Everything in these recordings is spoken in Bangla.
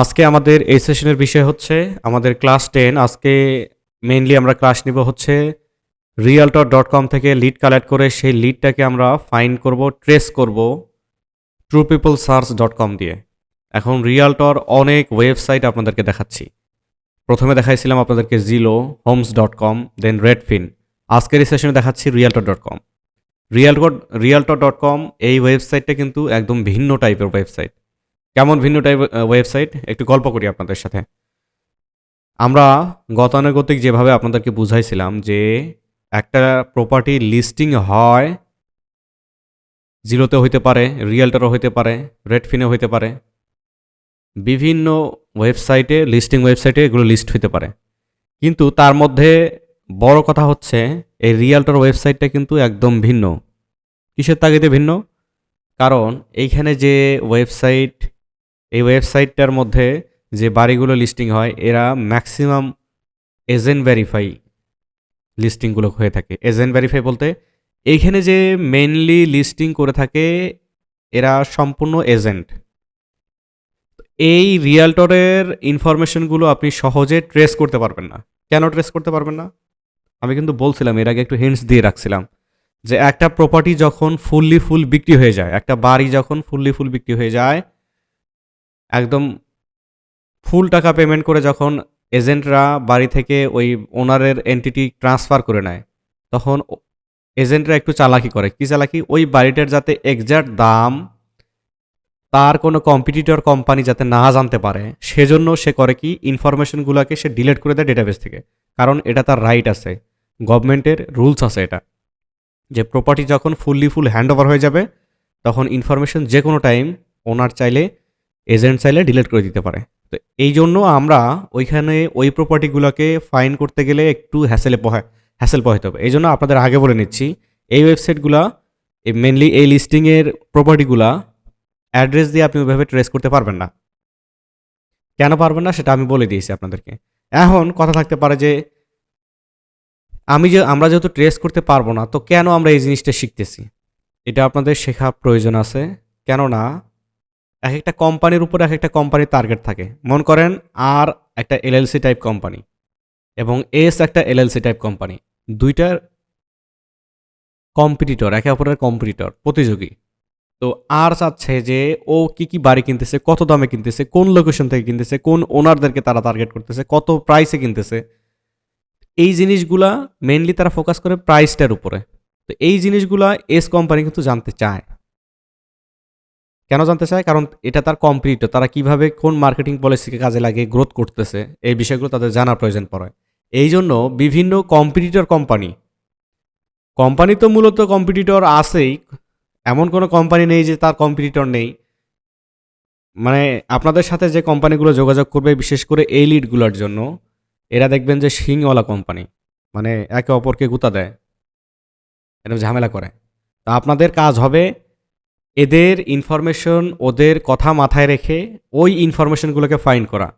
আজকে আমাদের এই সেশনের বিষয় হচ্ছে আমাদের ক্লাস টেন আজকে মেইনলি আমরা ক্লাস নিব হচ্ছে রিয়ালটর ডট কম থেকে লিড কালেক্ট করে সেই লিডটাকে আমরা ফাইন্ড করব ট্রেস করব true people search dot com দিয়ে। এখন রিয়ালটর অনেক ওয়েবসাইট আপনাদেরকে দেখাচ্ছি। প্রথমে দেখাইছিলাম আপনাদেরকে Zillow homes dot com then Redfin আজকের এই সেশনে দেখাচ্ছি রিয়ালটর ডট কম রিয়ালটর রিয়ালটর ডট কম এই ওয়েবসাইটটা কিন্তু একদম ভিন্ন টাইপের ওয়েবসাইট কেমন ভিন্ন টাইপ ওয়েবসাইট একটু গল্প করি আপনাদের সাথে। আমরা গতানুগতিক যেভাবে আপনাদেরকে বুঝাইছিলাম যে একটা প্রপার্টি লিস্টিং হয় জিরোতে হইতে পারে রিয়েলটারও হইতে পারে রেডফিনে হইতে পারে, বিভিন্ন ওয়েবসাইটে লিস্টিং ওয়েবসাইটে এগুলো লিস্ট হইতে পারে। কিন্তু তার মধ্যে বড় কথা হচ্ছে, এই রিয়ালটার ওয়েবসাইটটা কিন্তু একদম ভিন্ন। কিসের তাগিদে ভিন্ন? কারণ এইখানে যে ওয়েবসাইট এই ওয়েবসাইটটার মধ্যে যে বাড়িগুলো লিস্টিং হয়, এরা ম্যাক্সিমাম এজেন্ট ভেরিফাই লিস্টিংগুলো হয়ে থাকে। এজেন্ট ভেরিফাই বলতে এইখানে যে মেনলি লিস্টিং করে থাকে, এরা সম্পূর্ণ এজেন্ট। এই রিয়ালটরের ইনফরমেশনগুলো আপনি সহজে ট্রেস করতে পারবেন না। কেন ট্রেস করতে পারবেন না? আমি কিন্তু বলছিলাম, এর আগে একটু হিন্টস দিয়ে রাখছিলাম যে একটা প্রপার্টি যখন ফুললি ফুল বিক্রি হয়ে যায়, একটা বাড়ি যখন ফুললি ফুল বিক্রি হয়ে যায় একদম ফুল টাকা পেমেন্ট করে যখন এজেন্টরা বাড়ি থেকে ওই ওনারের এন্টিটি ট্রান্সফার করে নেয়, তখন এজেন্টরা একটু চালাকি করে। কি চালাকি? ওই বাড়িটার যাতে এক্সাক্ট দাম তার কোনো কম্পিটিটর কোম্পানি যাতে না জানতে পারে, সেজন্য সে করে কি? ইনফরমেশনগুলোকে সে ডিলিট করে দেয় ডেটাবেস থেকে। কারণ এটা তার রাইট আছে। গভর্নমেন্টের রুলস আছে এটা। যে প্রপার্টি যখন ফুললি ফুল হ্যান্ড ওভার হয়ে যাবে, তখন ইনফরমেশন যে কোনো টাইম ওনার চাইলে এজেন্ট চাইলে ডিলিট করে দিতে পারে। তো এই জন্য আমরা ওইখানে ওই প্রপার্টিগুলোকে ফাইন করতে গেলে একটু হ্যাসেলে পোহা হ্যাসেল পোহাইতে হবে। এই জন্য আপনাদের আগে বলে নিচ্ছি, এই ওয়েবসাইটগুলা মেনলি এই লিস্টিংয়ের প্রপার্টিগুলা অ্যাড্রেস দিয়ে আপনি ওইভাবে ট্রেস করতে পারবেন না। কেন পারবেন না সেটা আমি বলে দিয়েছি আপনাদেরকে। এখন কথা থাকতে পারে যে, আমি যে আমরা যেহেতু ট্রেস করতে পারব না, তো কেন আমরা এই জিনিসটা শিখতেছি? এটা আপনাদের শেখা প্রয়োজন আছে। কেননা এক একটা কোম্পানির উপর এক একটা কোম্পানির টার্গেট থাকে। মন করেন আর একটা এলএলসি টাইপ কোম্পানি এবং এস একটা এলএলসি টাইপ কোম্পানি। দুইটার কম্পিটিটর একে অপরের কম্পিটিটর প্রতিযোগী। তো আর চাচ্ছে যে ও কি কি বাড়ি কিনতেছে, কত দামে কিনতেছে, কোন লোকেশন থেকে কিনতেছে, কোন ওনারদেরকে তারা টার্গেট করতেছে, কত প্রাইসে কিনতেছে। এই জিনিসগুলা মেনলি তারা ফোকাস করে প্রাইসটার উপরে। তো এই জিনিসগুলা এস কোম্পানি কিন্তু জানতে চায়। কেন জানতে চায়? কারণ এটা তার কম্পিটিটর তারা কীভাবে কোন মার্কেটিং পলিসিকে কাজে লাগে গ্রোথ করতেছে, এই বিষয়গুলো তাদের জানার প্রয়োজন পড়ে। এই জন্য বিভিন্ন কম্পিটিটর কোম্পানি কোম্পানি তো মূলত কম্পিটিটর আছেই, এমন কোনো কোম্পানি নেই যে তার কম্পিটিটর নেই। মানে আপনাদের সাথে যে কোম্পানিগুলো যোগাযোগ করবে, বিশেষ করে এই লিডগুলোর জন্য, এরা দেখবেন যে শিংওয়ালা কোম্পানি মানে একে অপরকে গুতা দেয়, এরকম ঝামেলা করে। তা আপনাদের কাজ হবে এদের ইনফরমেশন ওদের কথা মাথায় রেখে ওই ইনফরমেশনগুলোকে ফাইন্ড করা।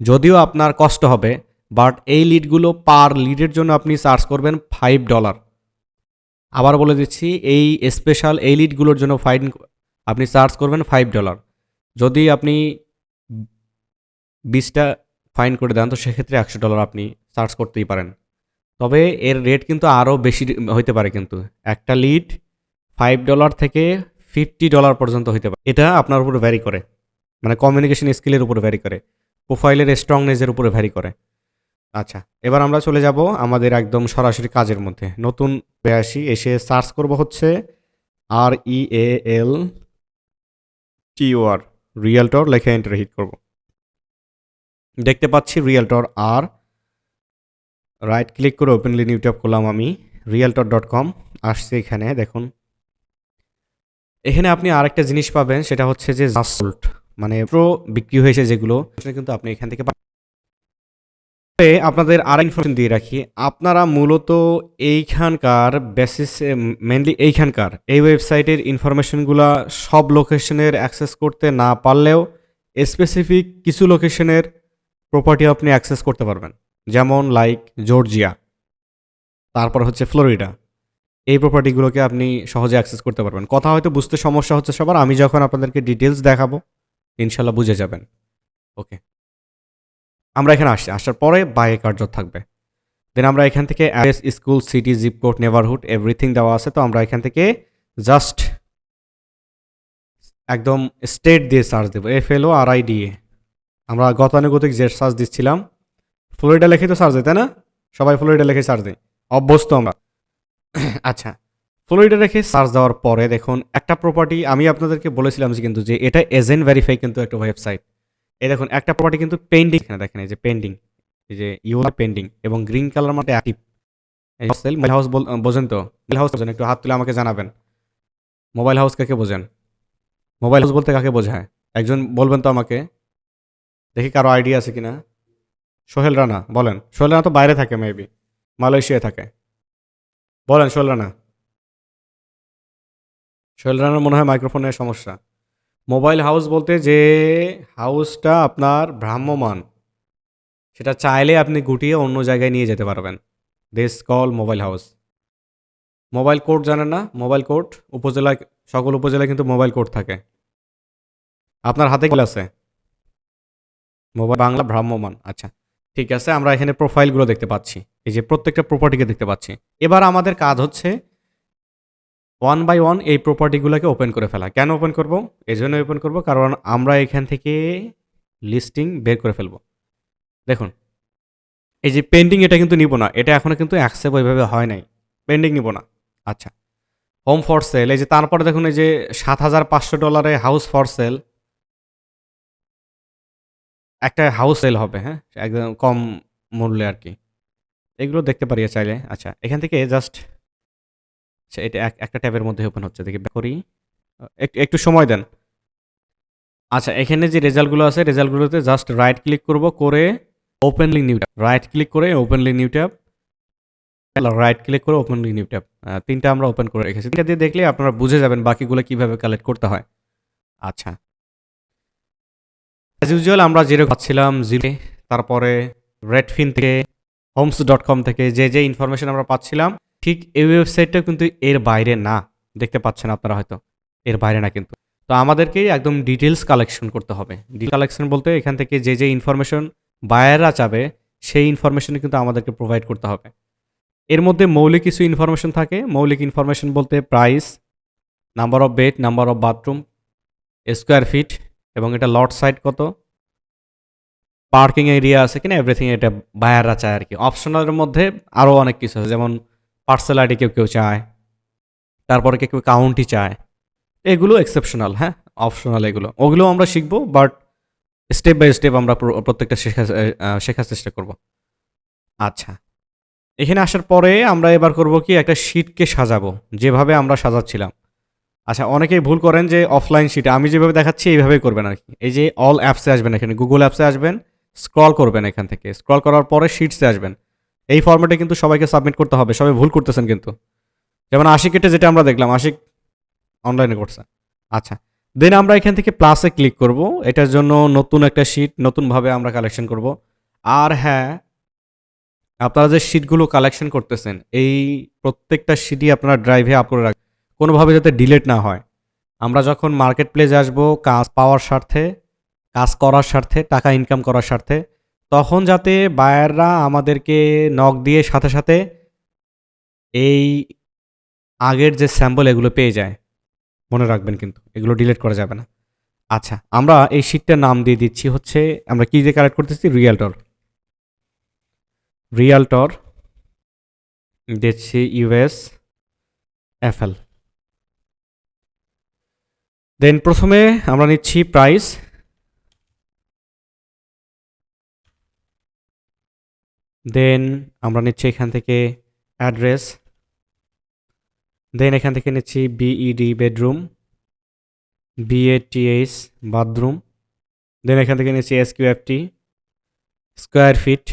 যদিও আপনার কষ্ট হবে বাট এই লিডগুলো পার লিডের জন্য আপনি চার্জ করবেন ফাইভ ডলার আবার বলে দিচ্ছি, এই স্পেশাল এই লিডগুলোর জন্য ফাইন আপনি চার্জ করবেন ফাইভ ডলার যদি আপনি বিশটা ফাইন করে দেন, তো সেক্ষেত্রে একশো ডলার আপনি চার্জ করতেই পারেন। তবে এর রেট কিন্তু আরও বেশি হইতে পারে কিন্তু। একটা লিড ফাইভ ডলার থেকে ফিফটি ডলার পর্যন্ত হইতে পারে। এটা আপনার উপরে ভ্যারি করে। মানে কমিউনিকেশন স্কিলের উপরে ভ্যারি করে। প্রোফাইলের স্ট্রংনেসের উপরে ভ্যারি করে। আচ্ছা এবার আমরা চলে যাব আমাদের একদম সরাসরি কাজের মধ্যে। নতুন আসি এসে সার্চ করব হচ্ছে R E A L T R realtor লেখে এন্টার হিট করব। দেখতে পাচ্ছি রিয়েলটর আর রাইট ক্লিক করে ওপেনলি নিউ ট্যাব করলাম আমি রিয়েলটর ডট কম আসছে এখানে, দেখুন। এখানে আপনি আরেকটা জিনিস পাবেন, সেটা হচ্ছে যে জাসল্ট মানে প্রো বিক্রি হয়েছে যেগুলো কিন্তু আপনি এখান থেকে আপনাদের আর ইনফরমেশন দিয়ে রাখি, আপনারা মূলত এইখানকার বেসিস মেনলি এইখানকার এই ওয়েবসাইটের ইনফরমেশনগুলা সব লোকেশনের অ্যাক্সেস করতে না পারলেও স্পেসিফিক কিছু লোকেশনের প্রপার্টি আপনি অ্যাক্সেস করতে পারবেন। যেমন লাইক জর্জিয়া তারপর হচ্ছে ফ্লোরিডা এই প্রপার্টিগুলোকে আপনি সহজে অ্যাক্সেস করতে পারবেন। কথা হয়তো বুঝতে সমস্যা হচ্ছে সবার, আমি যখন আপনাদেরকে ডিটেলস দেখাবো ইনশাল্লাহ বুঝে যাবেন। ওকে আমরা এখানে আসছি। আসার পরে বাই কার্যত থাকবে। দেন আমরা এখান থেকে address school city zip code neighbourhood everything দেওয়া আছে। তো আমরা এখান থেকে জাস্ট একদম স্টেট দিয়ে সার্চ দেবো। F L O R I D A আমরা গতানুগতিক যে সার্চ দিচ্ছিলাম ফ্লোরিডা লিখে তো সার্চ দেয়, তাই না? সবাই ফ্লোরিডা লিখে সার্চ দেয়। অভ্যস্ত আমরা। আচ্ছা। ফ্লোরিডা রেখে সার্চ দেওয়ার পরে দেখুন, একটা প্রপার্টি আমি আপনাদেরকে বলেছিলাম যে কিন্তু যে এটা এজেন্ট ভেরিফাই কিন্তু একটা ওয়েবসাইট এই দেখুন, একটা প্রপার্টি কিন্তু পেন্ডিং এখানে দেখেন এই যে পেন্ডিং এই যে ইউ পেন্ডিং এবং গ্রিন কালার মধ্যে অ্যাক্টিভ মোবাইল হাউস বোঝেন তো? মোবাইল হাউস বোঝেন, একটু হাত তুলে আমাকে জানাবেন। মোবাইল হাউস কাকে বোঝেন? মোবাইল হাউস বলতে কাকে বোঝায়? একজন বলবেন তো আমাকে। দেখি কারও আইডিয়া আছে কিনা। সোহেল রানা, বলেন। সোহেল রানা তো বাইরে থাকে মেবি মালয়েশিয়ায় থাকে। বলেন, সোহেল রানা। সোহেল রানার মনে হয় মাইক্রোফোনের সমস্যা। মোবাইল হাউস বলতে যে হাউসটা আপনার ভ্রাম্যমান সেটা চাইলে আপনি গুটিয়ে অন্য জায়গায় নিয়ে যেতে পারবেন। This call mobile house mobile code জানেন না? মোবাইল কোড, উপজেলায়, সকল উপজেলায় কিন্তু মোবাইল কোড থাকে। আপনার হাতে আছে? মোবাইল বাংলা ভ্রাম্যমান আচ্ছা। ঠিক আছে, আমরা এখানে প্রোফাইলগুলো দেখতে পাচ্ছি। এই যে প্রত্যেকটা প্রপার্টিকে দেখতে পাচ্ছি। এবার আমাদের কাজ হচ্ছে ওয়ান বাই ওয়ান এই প্রপার্টিগুলোকে ওপেন করে ফেলা। কেন ওপেন করব? এই জন্য ওপেন করব, কারণ আমরা এখান থেকে লিস্টিং বের করে ফেলব। দেখুন, এই যে পেন্ডিং এটা কিন্তু নিব না। এটা এখনও কিন্তু অ্যাকসেপ্ট ওইভাবে হয় নাই। পেন্ডিং নিব না। আচ্ছা হোম ফর সেল এই যে তারপরে দেখুন এই যে সাত হাজার পাঁচশো ডলারে হাউস ফর সেল একটা হাউস সেল হবে হ্যাঁ? একদম কম মূল্যে আর কি। এগুলো দেখতে পারি চাইলে। আচ্ছা এখান থেকে জাস্ট আচ্ছা এটা এক, একটা ট্যাবের মধ্যে ওপেন হচ্ছে। দেখি করি। একটু সময় দেন। আচ্ছা এখানে যে রেজাল্টগুলো আছে রেজাল্টগুলোতে জাস্ট রাইট ক্লিক করব, করে open link new tab right click করে open link new tab right click করে ওপেন লিঙ্ক নিউ ট্যাব তিনটা আমরা ওপেন করে রেখেছি। তিনটা দিয়ে দেখলে আপনারা বুঝে যাবেন বাকিগুলো কীভাবে কালেক্ট করতে হয়। আচ্ছা অ্যাজ ইউজুয়াল আমরা যেরকম পাচ্ছিলাম জিরো তারপরে রেডফিন থেকে হোমস ডট কম থেকে যে যে ইনফরমেশন আমরা পাচ্ছিলাম, ঠিক এই ওয়েবসাইটটা কিন্তু এর বাইরে না। দেখতে পাচ্ছেন আপনারা হয়তো। এর বাইরে না কিন্তু। তো আমাদেরকে একদম ডিটেলস কালেকশন করতে হবে। কালেকশন বলতে এখান থেকে যে যে ইনফরমেশন বায়াররা চাবে, সেই ইনফরমেশন কিন্তু আমাদেরকে প্রোভাইড করতে হবে। এর মধ্যে মৌলিক কিছু ইনফরমেশন থাকে। মৌলিক ইনফরমেশন বলতে price number of bed number of bathroom square feet এবং এটা লট সাইড কত? পার্কিং এরিয়া আছে কিনা এভরিথিং এটা বায়াররা চায় আর কি অপশনালের মধ্যে আরও অনেক কিছু আছে, যেমন পার্সেল আইডি কেউ কেউ চায়, তারপরে কেউ কেউ কাউন্টি চায়। এগুলো এক্সেপশনাল হ্যাঁ? অপশনাল এগুলো। ওগুলো আমরা শিখব বাট স্টেপ বাই স্টেপ আমরা প্রত্যেকটা শেখা শেখার চেষ্টা করব। আচ্ছা। এখানে আসার পরে আমরা এবার করব কি, একটা শিটকে সাজাবো, যেভাবে আমরা সাজাচ্ছিলাম। আচ্ছা অনেকেই ভুল করেন যে অফলাইন শিটে আমি যেভাবে দেখাচ্ছি, এইভাবেই করবেন আর কি। এই যে অল অ্যাপসে আসবেন এখানে গুগল অ্যাপসে আসবেন স্ক্রল করবেন এখান থেকে। স্ক্রল করার পরে শিটসে আসবেন। এই ফর্মেটে কিন্তু সবাইকে সাবমিট করতে হবে। সবাই ভুল করতেছেন কিন্তু। যেমন আশিকেটে যেটা আমরা দেখলাম, আশিক অনলাইনে করছে। আচ্ছা দেন আমরা এখান থেকে প্লাসে ক্লিক করব। এটার জন্য নতুন একটা শিট নতুনভাবে আমরা কালেকশন করব। আর হ্যাঁ আপনারা যে শিটগুলো কালেকশন করতেছেন, এই প্রত্যেকটা শিটই আপনারা ড্রাইভে আপ করে রাখ কোনোভাবে যাতে ডিলেট না হয়। আমরা যখন মার্কেট প্লেসে আসব, কাজ পাওয়ার স্বার্থে, কাজ করার স্বার্থে, টাকা ইনকাম করার স্বার্থে, তখন যাতে বায়াররা আমাদেরকে নক দিয়ে সাথে সাথে এই আগের যে স্যাম্পল এগুলো পেয়ে যায়। মনে রাখবেন কিন্তু, এগুলো ডিলিট করা যাবে না। আচ্ছা আমরা এই শিটটার নাম দিয়ে দিচ্ছি হচ্ছে, আমরা কী দিয়ে কালেক্ট করতেছি? রিয়ালটর রিয়ালটর দিচ্ছি ইউএস এফএল দেন প্রথমে আমরা নিচ্ছি প্রাইস দেন আমরা নিচ্ছি এখান থেকে অ্যাড্রেস দেন এখান থেকে নিচ্ছি B E D bedroom B A T H bathroom then এখান থেকে নিচ্ছি এসকিউএফটি স্কোয়ার ফিট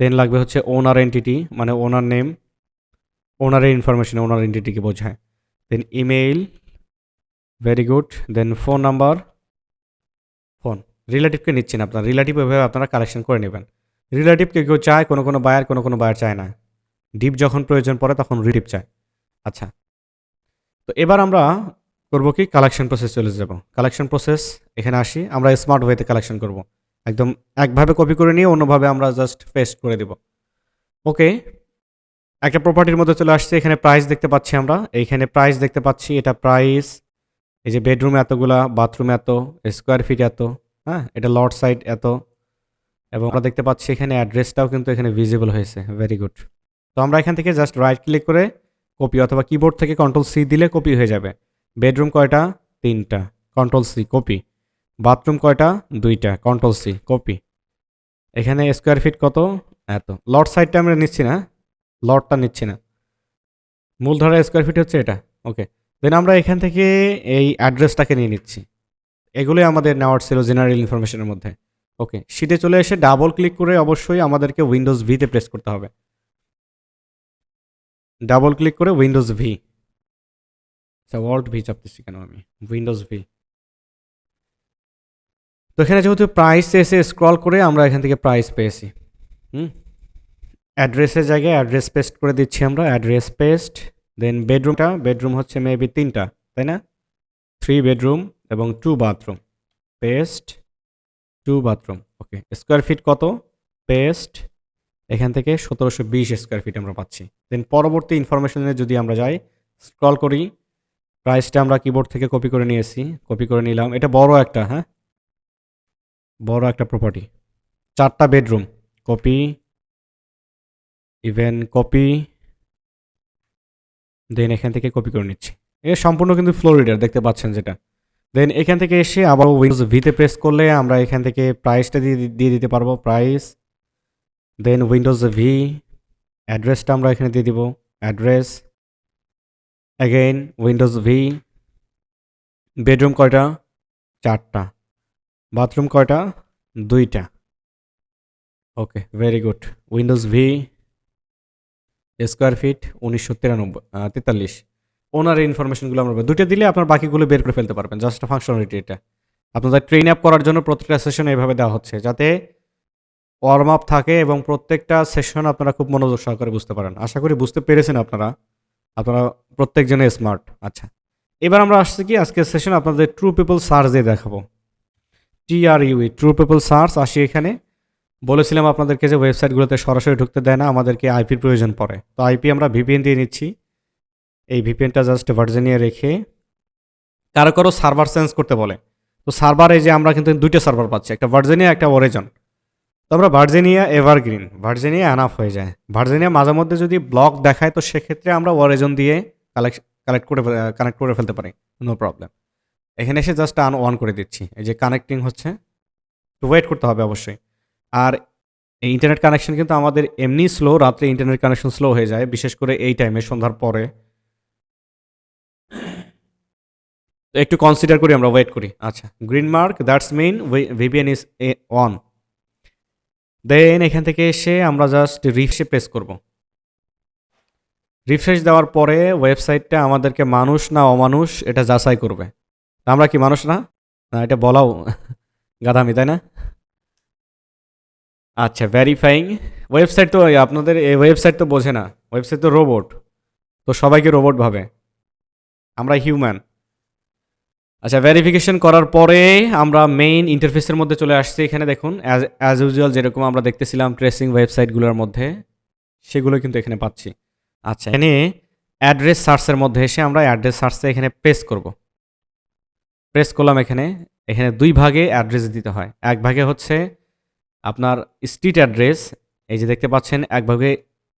দেন লাগবে হচ্ছে ওনার এন্টিটি মানে ওনার নেম ওনারের ইনফরমেশন ওনার এন্টিটিকে বোঝায়। Then email very good then phone number phone রিলেটিভকে নিচ্ছেন আপনার। রিলেটিভ এভাবে আপনারা কালেকশন করে নেবেন। রিলেটিভ কেউ চায়, কোনো কোনো বায়ার কোনো কোনো বায়ার চায় না। ডিপ যখন প্রয়োজন পড়ে তখন রিলেটিভ চায়। আচ্ছা। তো এবার আমরা করব কি? কালেকশন প্রসেস চলে যাব। কালেকশন প্রসেস এখানে আসি। আমরা স্মার্ট ওয়েতে কালেকশন করব। একদম একভাবে কপি করে নিয়ে অন্যভাবে আমরা জাস্ট পেস্ট করে দেব। ওকে একটা প্রপার্টির মধ্যে চলে আসছে। এখানে প্রাইস দেখতে পাচ্ছি আমরা। এইখানে প্রাইস দেখতে পাচ্ছি। এটা প্রাইস এই যে বেডরুম এতগুলা বাথরুম এত স্কোয়ার ফিট এত হ্যাঁ? এটা লর্ড সাইড এত। এবং আমরা দেখতে পাচ্ছি এখানে অ্যাড্রেসটাও কিন্তু এখানে ভিজিবল হয়েছে। ভেরি গুড তো আমরা এখান থেকে জাস্ট রাইট ক্লিক করে কপি অথবা কিবোর্ড থেকে কন্ট্রোল সি দিলে কপি হয়ে যাবে। বেডরুম কয়টা? তিনটা। কন্ট্রোল সি কপি বাথরুম কয়টা? দুইটা। কন্ট্রোল সি কপি এখানে স্কোয়ার ফিট কত? এত। লর্ড সাইডটা আমরা নিচ্ছি না। লর্ডটা নিচ্ছি না। মূলধারা স্কোয়ার ফিট হচ্ছে এটা। ওকে দেন আমরা এখান থেকে এই অ্যাড্রেসটাকে নিয়ে নিচ্ছি। এগুলোই আমাদের নেওয়ার ছিল জেনারেল ইনফরমেশনের মধ্যে। ওকে শিটে চলে এসে ডাবল ক্লিক করে অবশ্যই আমাদেরকে উইন্ডোজ ভিতে প্রেস করতে হবে। ডাবল ক্লিক করে উইন্ডোজ ভি ওয়ার্ল্ড ভি চাপতেছি কেন আমি? উইন্ডোজ ভি তো এখানে যেহেতু প্রাইস এসে স্ক্রল করে আমরা এখান থেকে প্রাইস পেয়েছি। হুম? অ্যাড্রেসের জায়গায় অ্যাড্রেস পেস্ট করে দিচ্ছি আমরা। অ্যাড্রেস পেস্ট দেন বেডরুমটা বেডরুম হচ্ছে মেবি তিনটা, তাই না? থ্রি বেডরুম এবং two bathroom paste two bathroom okay square feet কত? পেস্ট এখান থেকে সতেরোশো বিশ স্কোয়ার ফিট আমরা পাচ্ছি। দেন পরবর্তী ইনফরমেশনে যদি আমরা যাই স্ক্রল করি প্রাইসটা আমরা কিবোর্ড থেকে কপি করে নিয়েছি। কপি করে নিলাম। এটা বড় একটা হ্যাঁ? বড় একটা প্রপার্টি চারটা bedroom copy even copy then এখান থেকে কপি করে নিচ্ছি। এটা সম্পূর্ণ কিন্তু ফ্লোরিডার দেখতে পাচ্ছেন যেটা। দেন এখান থেকে এসে আবার উইন্ডোজ ভিতে প্রেস করলে আমরা এখান থেকে প্রাইসটা দিয়ে দিয়ে দিতে পারব প্রাইস দেন উইন্ডোজ ভি অ্যাড্রেসটা আমরা এখানে দিয়ে দিব address again Windows V bedroom কয়টা? চারটা। বাথরুম কয়টা? দুইটা। Okay very good Windows V square feet উনিশশো তিরানব্বই তেতাল্লিশ। ওনার ইনফরমেশনগুলো আমরা দুটো দিলে আপনার বাকিগুলো বের করে ফেলতে পারবেন জাস্ট ফাংশনালিটি এটা। আপনাদের ট্রেন আপ করার জন্য প্রত্যেকটা সেশন এভাবে দেওয়া হচ্ছে, যাতে ওয়ার্ম আপ থাকে এবং প্রত্যেকটা সেশন আপনারা খুব মনোযোগ সহকারে বুঝতে পারেন। আশা করি বুঝতে পেরেছেন আপনারা। আপনারা প্রত্যেকজনে স্মার্ট আচ্ছা এবার আমরা আসছি কি, আজকের সেশন আপনাদের ট্রু পিপল সার্চ দিয়ে দেখাবো। টিআরইউই ট্রু পিপল সার্চ আসি এখানে। বলেছিলাম আপনাদেরকে যে ওয়েবসাইটগুলোতে সরাসরি ঢুকতে দেয় না, আমাদেরকে আইপির প্রয়োজন পড়ে। তো আইপি আমরা ভিপিএন দিয়ে নিচ্ছি। এই ভিপিএনটা জাস্ট ভার্জিনিয়া রেখে কারও কারও সার্ভার চেঞ্জ করতে বলে। তো সার্ভার এই যে আমরা কিন্তু দুইটা সার্ভার পাচ্ছি, একটা ভার্জিনিয়া একটা অরেজন তো আমরা ভার্জিনিয়া এভারগ্রিন ভার্জিনিয়া অ্যানাফ হয়ে যায়। ভার্জিনিয়া মাঝে মধ্যে যদি ব্লক দেখায়, তো সেক্ষেত্রে আমরা অরেজন দিয়ে কালেক্ট কালেক্ট করে কানেক্ট করে ফেলতে পারি। নো প্রবলেম এখানে এসে জাস্ট আন অন করে দিচ্ছি। এই যে কানেক্টিং হচ্ছে। তো ওয়েট করতে হবে অবশ্যই। আর ইন্টারনেট কানেকশন কিন্তু আমাদের এমনি স্লো রাত্রে ইন্টারনেট কানেকশন স্লো হয়ে যায়, বিশেষ করে এই টাইমে সন্ধ্যার পরে। একটু কনসিডার করি, আমরা ওয়েট করি। আচ্ছা green mark that's mean VPN is a on then এখান থেকে এসে আমরা জাস্ট রিফ্রেশে প্রেস করব। রিফ্রেশ দেওয়ার পরে ওয়েবসাইটটা আমাদেরকে মানুষ না অমানুষ, এটা যাচাই করবে। আমরা কি মানুষ না? না, এটা বলাও গাধামি, তাই না? আচ্ছা ভেরিফাইং ওয়েবসাইট তো আপনাদের, এই ওয়েবসাইট তো বোঝে না। ওয়েবসাইট তো রোবট তো সবাইকে রোবট ভাবে। আমরা হিউম্যান আচ্ছা ভেরিফিকেশন করার পরে আমরা মেইন ইন্টারফেসের মধ্যে চলে আসছি। এখানে দেখুন অ্যাজ অ্যাজ ইউজুয়াল যেরকম আমরা দেখতেছিলাম ট্রেসিং ওয়েবসাইটগুলোর মধ্যে, সেগুলো কিন্তু এখানে পাচ্ছি। আচ্ছা এখানে অ্যাড্রেস সার্চের মধ্যে এসে আমরা অ্যাড্রেস সার্চে এখানে প্রেস করব। প্রেস করলাম এখানে। এখানে দুই ভাগে অ্যাড্রেস দিতে হয়। এক ভাগে হচ্ছে আপনার স্ট্রিট অ্যাড্রেস এই যে দেখতে পাচ্ছেন, এক ভাগে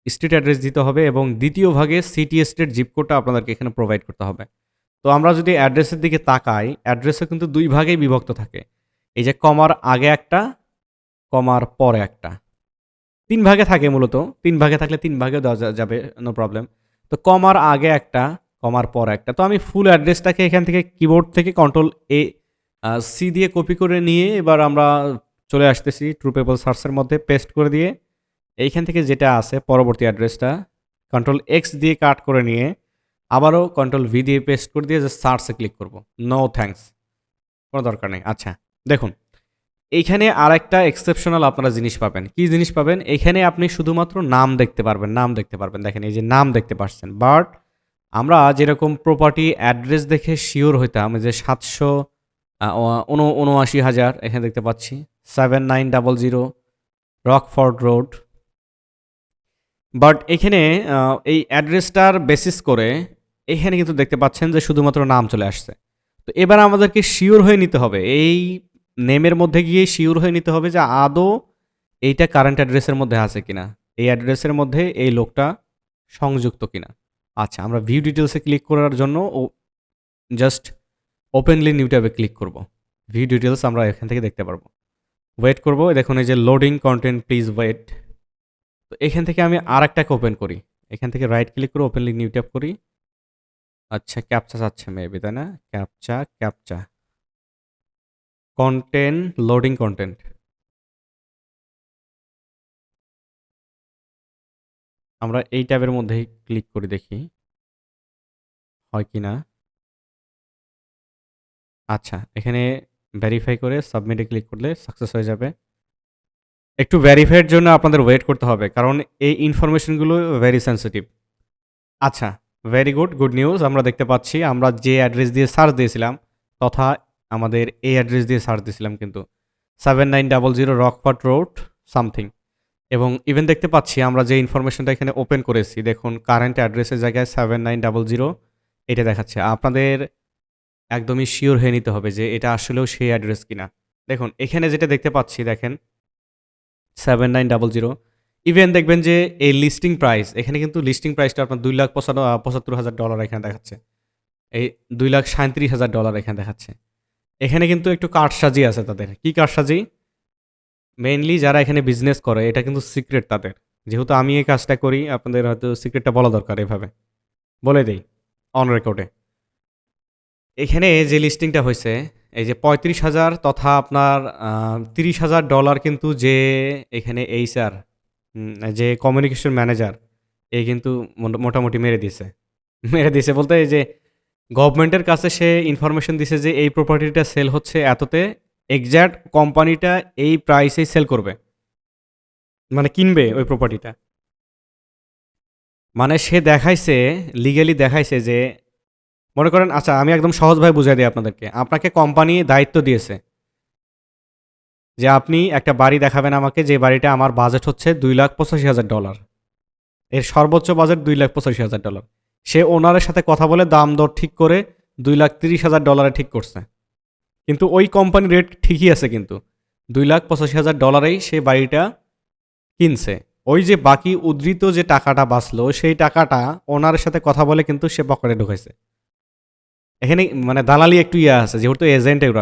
স্ট্রিট অ্যাড্রেস দিতে হবে এবং দ্বিতীয় ভাগে সিটি স্টেট জিপ কোডটা আপনাদেরকে এখানে প্রোভাইড করতে হবে। তো আমরা যদি অ্যাড্রেসের দিকে তাকাই অ্যাড্রেসে কিন্তু দুই ভাগেই বিভক্ত থাকে। এই যে কমার আগে একটা কমার পরে একটা। তিন ভাগে থাকে মূলত, তিন ভাগে থাকলে তিন ভাগে দেওয়া যাবে নো প্রবলেম তো কমার আগে একটা কমার পর একটা। তো আমি ফুল অ্যাড্রেসটাকে এখান থেকে কিবোর্ড থেকে কন্ট্রোল এ সি দিয়ে কপি করে নিয়ে এবার আমরা চলে আসতেছি ট্রু পেপল সার্চের মধ্যে পেস্ট করে দিয়ে। এইখান থেকে যেটা আছে, পরবর্তী অ্যাড্রেসটা কন্ট্রোল এক্স দিয়ে কাট করে নিয়ে আবারও কন্ট্রোল ভি দিয়ে পেস্ট করে দিয়ে জাস্ট সার্চে ক্লিক করব। নো থ্যাঙ্কস কোনো দরকার নেই। আচ্ছা দেখুন, এইখানে আর একটা এক্সেপশনাল আপনারা জিনিস পাবেন। কি জিনিস পাবেন? এখানে আপনি শুধুমাত্র নাম দেখতে পারবেন, নাম দেখতে পারবেন। দেখেন, এই যে নাম দেখতে পাচ্ছেন। বাট আমরা যেরকম প্রপার্টি অ্যাড্রেস দেখে শিওর হইতাম, যে সাতশো উনআশি হাজার, এখানে দেখতে পাচ্ছি। Seven nine double zero Rockford road but এখানে এই অ্যাড্রেসটার বেসিস করে এখানে কিন্তু দেখতে পাচ্ছেন যে শুধুমাত্র নাম চলে আসছে। তো এবার আমাদেরকে শিওর হয়ে নিতে হবে। এই নেমের মধ্যে গিয়ে শিওর হয়ে নিতে হবে যে আদৌ এইটা কারেন্ট অ্যাড্রেসের মধ্যে আছে কিনা। এই অ্যাড্রেসের মধ্যে এই লোকটা সংযুক্ত কিনা। আচ্ছা আমরা ভিউ ডিটেলসে ক্লিক করার জন্য ও জাস্ট ওপেনলি নিউ ট্যাবে ক্লিক করব। ভিউ ডিটেলস আমরা এখান থেকে দেখতে পারব। ওয়েট করব, দেখুন এই যে লোডিং কন্টেন্ট প্লিজ ওয়েট তো এখান থেকে আমি আর একটাকে ওপেন করি। এখান থেকে রাইট ক্লিক করে ওপেনলি নিউ ট্যাব করি। আচ্ছা ক্যাপচা চাচ্ছে মেবি তাই না? Captcha captcha content loading content আমরা এই ট্যাবের মধ্যেই ক্লিক করে দেখি। হয় কি না আচ্ছা এখানে ভেরিফাই করে সাবমিটে ক্লিক করলে সাকসেস হয়ে যাবে। একটু ভেরিফাইয়ের জন্য আপনাদের ওয়েট করতে হবে, কারণ এই ইনফরমেশনগুলো ভেরি সেন্সিটিভ আচ্ছা ভেরি গুড গুড নিউজ আমরা দেখতে পাচ্ছি, আমরা যে অ্যাড্রেস দিয়ে সার্চ দিয়েছিলাম, তথা আমাদের এই অ্যাড্রেস দিয়ে সার্চ দিয়েছিলাম কিন্তু। Seven nine double zero Rockford road something এবং ইভেন দেখতে পাচ্ছি, আমরা যে ইনফরমেশনটা এখানে ওপেন করেছি, দেখুন কারেন্ট অ্যাড্রেসের জায়গায় সেভেন নাইন ডাবল জিরো এটা দেখাচ্ছে। আপনাদের একদমই শিওর হয়ে নিতে হবে যে এটা আসলেও সেই অ্যাড্রেস কিনা। দেখুন, এখানে যেটা দেখতে পাচ্ছি, দেখেন seven nine double zero even দেখবেন যে এই লিস্টিং প্রাইস এখানে কিন্তু লিস্টিং প্রাইসটা আপনার দুই লাখ পঁচানো পঁচাত্তর হাজার ডলার এখানে দেখাচ্ছে। এই দুই লাখ সাঁত্রিশ হাজার ডলার এখানে দেখাচ্ছে। এখানে কিন্তু একটু কারসাজি আছে তাদের। কি কারসাজি? মেইনলি যারা এখানে বিজনেস করে, এটা কিন্তু সিক্রেট তাদের। যেহেতু আমি এই কাজটা করি, আপনাদের হয়তো সিক্রেটটা বলা দরকার এভাবে। বলে দেই অন রেকর্ডে এখানে যে লিস্টিংটা হয়েছে, এই যে পঁয়ত্রিশ হাজার তথা আপনার তিরিশ হাজার ডলার কিন্তু যে এখানে এইচআর যে কমিউনিকেশন ম্যানেজার এ কিন্তু মোটা- মোটামুটি মেরে দিয়েছে। মেরে দিয়েছে বলতে এই যে গভর্নমেন্টের কাছে সে ইনফরমেশন দিছে যে এই প্রপার্টিটা সেল হচ্ছে এততে এক্স্যাক্ট কোম্পানিটা এই প্রাইসেই সেল করবে। মানে কিনবে ওই প্রপার্টিটা মানে সে দেখাইছে লিগালি দেখাইছে যে মনে করেন আচ্ছা আমি একদম সহজভাবে বুঝাই দিই আপনাদেরকে। আপনাকে কোম্পানি দায়িত্ব দিয়েছে যে আপনি একটা বাড়ি দেখাবেন আমাকে, যে বাড়িটা আমার বাজেট হচ্ছে দুই লাখ পঁচাশি হাজার ডলার এর সর্বোচ্চ বাজেট দুই লাখ পঁচাশি হাজার ডলার সে ওনারের সাথে কথা বলে দাম দর ঠিক করে দুই লাখ তিরিশ হাজার ডলারে ঠিক করছে। কিন্তু ওই কোম্পানির রেট ঠিকই আছে কিন্তু। দুই লাখ পঁচাশি হাজার ডলারেই সে বাড়িটা কিনছে। ওই যে বাকি উদ্ধৃত যে টাকাটা বাঁচলো, সেই টাকাটা ওনারের সাথে কথা বলে কিন্তু সে পকেটে ঢুকাইছে। এখানে মানে দালালি একটু ইয়ে আছে, যেহেতু এজেন্ট এগুলো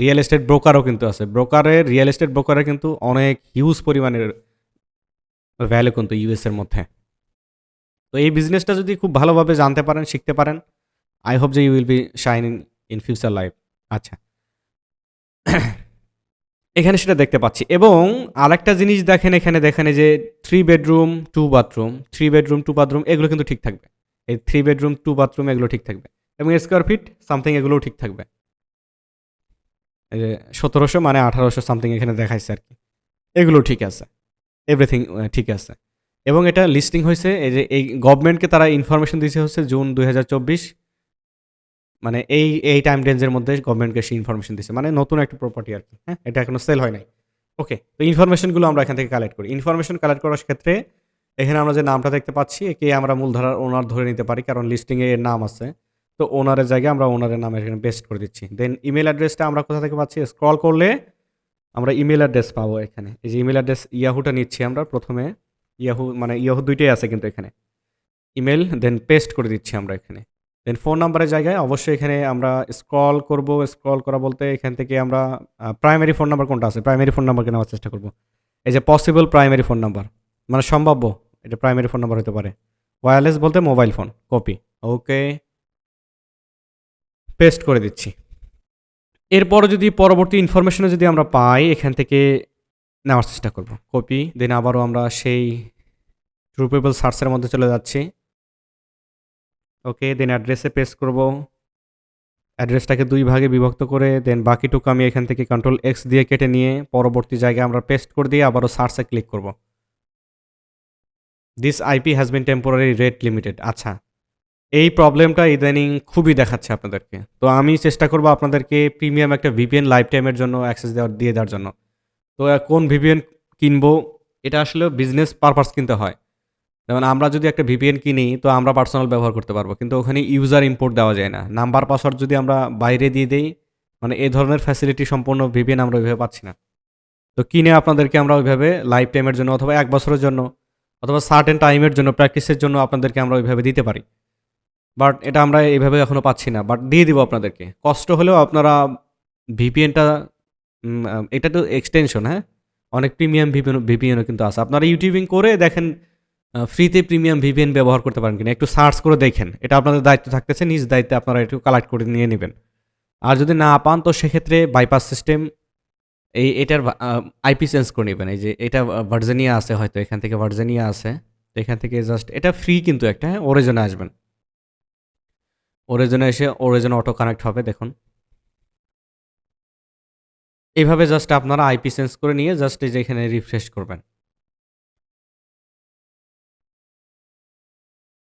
রিয়েল এস্টেট ব্রোকারও কিন্তু আছে। ব্রোকারের রিয়েল এস্টেট ব্রোকারের কিন্তু অনেক হিউজ পরিমাণের ভ্যালু কিন্তু ইউএস এর মধ্যে। তো এই বিজনেসটা যদি খুব ভালোভাবে জানতে পারেন, শিখতে পারেন আই হোপ যে you will be shine in in future life আচ্ছা। এখানে সেটা দেখতে পাচ্ছি। এবং আরেকটা জিনিস দেখেন এখানে, দেখেন যে three bedroom two bathroom three bedroom two bathroom এগুলো কিন্তু ঠিক থাকবে। এই থ্রি বেডরুম টু বাথরুম এগুলো ঠিক থাকবে। এবং স্কোয়ার ফিট সামথিং এগুলোও ঠিক থাকবে। সতেরোশো মানে আঠারোশো সামথিং এখানে দেখাইছে আর কি। এগুলো ঠিক আছে। এভরিথিং ঠিক আছে। এবং এটা লিস্টিং হয়েছে, এই যে এই গভর্নমেন্টকে তারা ইনফরমেশন দিয়েছে হচ্ছে জুন দু হাজার চব্বিশ। মানে এই এই টাইম রেঞ্জের মধ্যে গভর্নমেন্টকে সে ইনফরমেশন দিচ্ছে মানে নতুন একটা প্রপার্টি আর কি। হ্যাঁ এটা এখনও সেল হয় নাই। ওকে তো ইনফরমেশনগুলো আমরা এখান থেকে কালেক্ট করি। ইনফরমেশন কালেক্ট করার ক্ষেত্রে এখানে আমরা যে নামটা দেখতে পাচ্ছি, একে আমরা মূলধারার ওনার ধরে নিতে পারি, কারণ লিস্টিংয়ে এর নাম আছে। তো ওনারের জায়গায় আমরা ওনারের নাম এখানে বেস্ট করে দিচ্ছি। দেন ইমেল অ্যাড্রেসটা আমরা কোথা থেকে পাচ্ছি? স্ক্রল করলে আমরা ইমেল অ্যাড্রেস পাবো এখানে। এই যে ইমেল অ্যাড্রেস ইয়াহুটা নিচ্ছি আমরা প্রথমে। ইয়াহু মানে ইয়াহু দুইটাই আছে কিন্তু এখানে। ইমেল দেন পেস্ট করে দিচ্ছি আমরা এখানে। দেন ফোন নাম্বারের জায়গায় অবশ্যই এখানে আমরা স্ক্রল করব। স্ক্রল করা বলতে এখান থেকে আমরা প্রাইমারি ফোন নাম্বার কোনটা আছে? প্রাইমারি ফোন নাম্বারকে নেওয়ার চেষ্টা করব। এই যে পসিবল প্রাইমারি ফোন নাম্বার মানে সম্ভাব্য, এটা প্রাইমারি ফোন নাম্বার হতে পারে। ওয়্যারলেস বলতে mobile phone copy okay paste করে দিচ্ছি। এরপর যদি পরবর্তী ইনফরমেশনে যদি আমরা পাই, এখান থেকে নেওয়ার চেষ্টা করব। কপি দেন আবারও আমরা সেই ট্রুপেবল সার্চের মধ্যে চলে যাচ্ছি। ওকে দেন অ্যাড্রেসে পেস্ট করব। অ্যাড্রেসটাকে দুই ভাগে বিভক্ত করে দেন বাকিটুকু আমি এখান থেকে কন্ট্রোল এক্স দিয়ে কেটে নিয়ে পরবর্তী জায়গায় আমরা পেস্ট করে দিয়ে আবারও সার্চে ক্লিক করব। This IP has been temporary rate limited আচ্ছা এই প্রবলেমটা ইদানিং খুবই দেখাচ্ছে আপনাদেরকে। তো আমি চেষ্টা করব আপনাদেরকে প্রিমিয়াম একটা ভিপিএন লাইফ টাইমের জন্য অ্যাক্সেস দেওয়ার, দিয়ে দেওয়ার জন্য। তো কোন ভিপিএন কিনবো, এটা আসলে বিজনেস পারপাস কিনতে হয়। যেমন আমরা যদি একটা ভিপিএন কিনি, তো আমরা পার্সোনাল ব্যবহার করতে পারব, কিন্তু ওখানে ইউজার ইম্পোর্ট দেওয়া যায় না। নাম্বার পাসওয়ার্ড যদি আমরা বাইরে দিয়ে দিই মানে এই ধরনের ফ্যাসিলিটি সম্পূর্ণ ভিপিএন আমরা ওইভাবে পাচ্ছি না। তো কিনে আপনাদেরকে আমরা ওইভাবে লাইফ টাইমের জন্য, অথবা এক বছরের জন্য, অথবা সার্টেন টাইমের জন্য প্র্যাকটিসের জন্য আপনাদেরকে আমরা ওইভাবে দিতে পারি। বাট এটা আমরা এইভাবে এখনও পাচ্ছি না। বাট দিয়ে দিব আপনাদেরকে। কষ্ট হলেও আপনারা ভিপিএনটা এটা তো এক্সটেনশন হ্যাঁ? অনেক প্রিমিয়াম ভিপিএন, ভিপিএনও কিন্তু আছে। আপনারা ইউটিউবিং করে দেখেন ফ্রিতে প্রিমিয়াম ভিপিএন ব্যবহার করতে পারেন কিনা। একটু সার্চ করে দেখেন। এটা আপনাদের দায়িত্ব থাকতেছে, নিজ দায়িত্বে আপনারা একটু কালেক্ট করে নিয়ে নেবেন। আর যদি না পান, তো সেক্ষেত্রে বাইপাস সিস্টেম এই এটার আইপি চেঞ্জ করে নেবেন। এই যে এটা ভার্জেনিয়া আছে হয়তো, এখান থেকে ভার্জেনিয়া আছে। এখান থেকে জাস্ট এটা ফ্রি কিন্তু একটা হ্যাঁ? ওরেজনে আসবেন। ওরেজনে এসে ওরেজনে অটো কানেক্ট হবে, দেখুন। এইভাবে জাস্ট আপনারা আইপি চেঞ্জ করে নিয়ে জাস্ট এই যে এখানে রিফ্রেশ করবেন।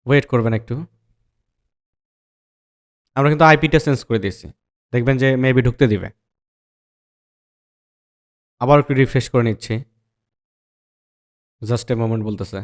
ওয়েট করবেন একটু। আমরা কিন্তু আইপিটা চেঞ্জ করে দিয়েছি। দেখবেন যে মেবি ঢুকতে দিবে। আবার একটু রিফ্রেশ করে নিচ্ছি। জাস্ট এ মোমেন্ট বলতেছে।